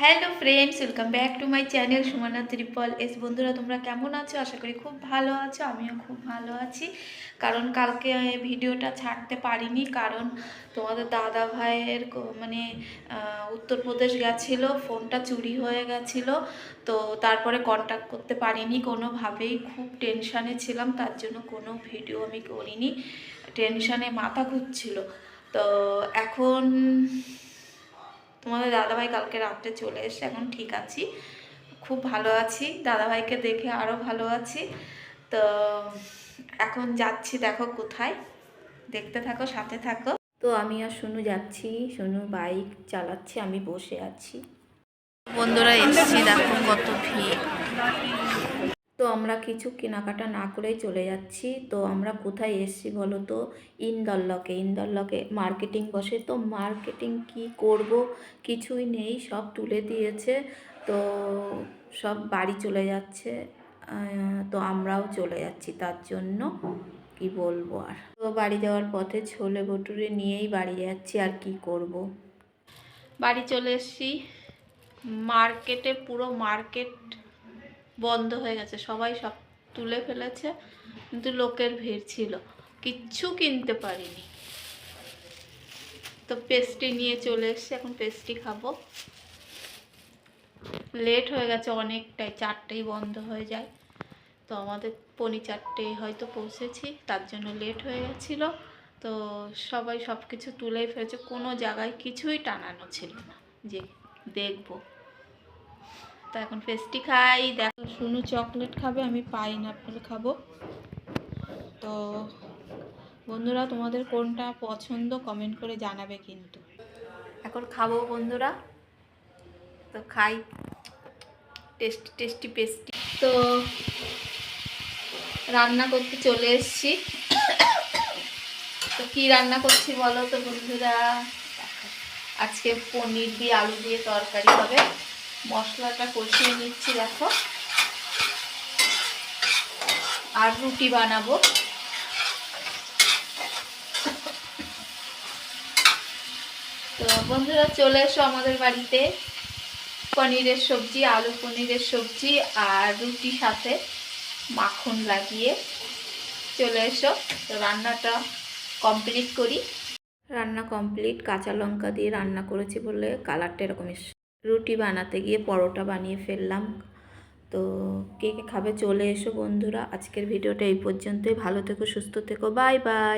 Hello friends welcome back to my channel Sumana triple S বন্ধুরা, তোমরা কেমন আছো? আশা করি খুব ভালো আছো, আমিও খুব ভালো আছি। কারণ কালকে ভিডিওটা ছাড়তে পারিনি, কারণ তোমাদের দাদা ভাইয়ের মানে উত্তরপ্রদেশ গেছিল, ফোনটা চুরি হয়ে গেছিল, তো তারপরে কন্ট্যাক্ট করতে পারিনি। কোনোভাবেই খুব টেনশানে ছিলাম, তার জন্য কোনো ভিডিও আমি করিনি। টেনশানে মাথা ঘুরছিল। তো এখন তোমাদের দাদাভাই কালকে রাত্রে চলে এসে এখন ঠিক আছি। খুব ভালো আছি, দাদাভাইকে দেখে আরও ভালো আছি। তো এখন যাচ্ছি দেখো কোথায়। দেখতে থাকো, সাথে থাকো। তো আমি আর সোনু যাচ্ছি, সোনু বাইক চালাচ্ছি, আমি বসে আছি। বন্ধুরা, এসেছি দেখো কত ভিড়। তো আমরা কিছু কেনাকাটা না করেই চলে যাচ্ছি। তো আমরা কোথায় এসেছি বলো তো? ইন্দল্লকে ইন্দল্লকে মার্কেটিং বসে। তো মার্কেটিং কি করব? কিছুই নেই, সব তুলে দিয়েছে। তো সব বাড়ি চলে যাচ্ছে। তো আমরাও চলে যাচ্ছি তার জন্য। কি বলব আর? তো বাড়ি যাওয়ার পথে ছোলে ভটুরে নিয়েই বাড়ি যাচ্ছি। আর কি করব? বাড়ি চলে এসেছি। মার্কেটে পুরো মার্কেট বন্ধ হয়ে গেছে। সবাই সব তুলে ফেলেছে, কিন্তু লোকের ভিড় ছিল। কিচ্ছু কিনতে পারিনি। তো পেস্ট্রি নিয়ে চলে এসেছি, এখন পেস্ট্রি খাব। লেট হয়ে গেছে অনেকটাই, চারটেই বন্ধ হয়ে যায়। তো আমাদের পনি চারটে হয়তো পৌঁছেছি, তার জন্য লেট হয়ে গেছিল। তো সবাই সব কিছু তুলেই ফেলেছে, কোনো জায়গায় কিছুই টানানো ছিল না। যে দেখব। তো এখন পেস্ট্রি খাই দেখো শুনু চকলেট খাবে আমি পাইন আপেল খাব। তো বন্ধুরা তোমাদের কোনটা পছন্দ কমেন্ট করে জানাবে কিন্তু। এখন খাব বন্ধুরা। তো খাই। Tasty tasty pasty. তো রান্না করতে চলে এসেছি। তো কি রান্না করছি বলো তো বন্ধুরা? আজকে পনির দিয়ে আলু দিয়ে তরকারি হবে। মশলাটা কষিয়ে নিচ্ছি, দেখো। আর রুটি বানাবো। তো বন্ধুরা, চলে এসো আমাদের বাড়িতে। পনিরের সবজি, আলু পনিরের সবজি আর রুটি সাথে মাখন লাগিয়ে চলে এসো। তো রান্নাটা কমপ্লিট করি। রান্না কমপ্লিট, কাঁচা লঙ্কা দিয়ে রান্না করেছি বলে কালারটা এরকম রুটি বানাতে গিয়ে পরোটা বানিয়ে ফেললাম। তো কে কে খাবে চলে এসো বন্ধুরা। আজকের ভিডিওটা এই পর্যন্তই। ভালো থেকো, সুস্থ থেকো। Bye bye.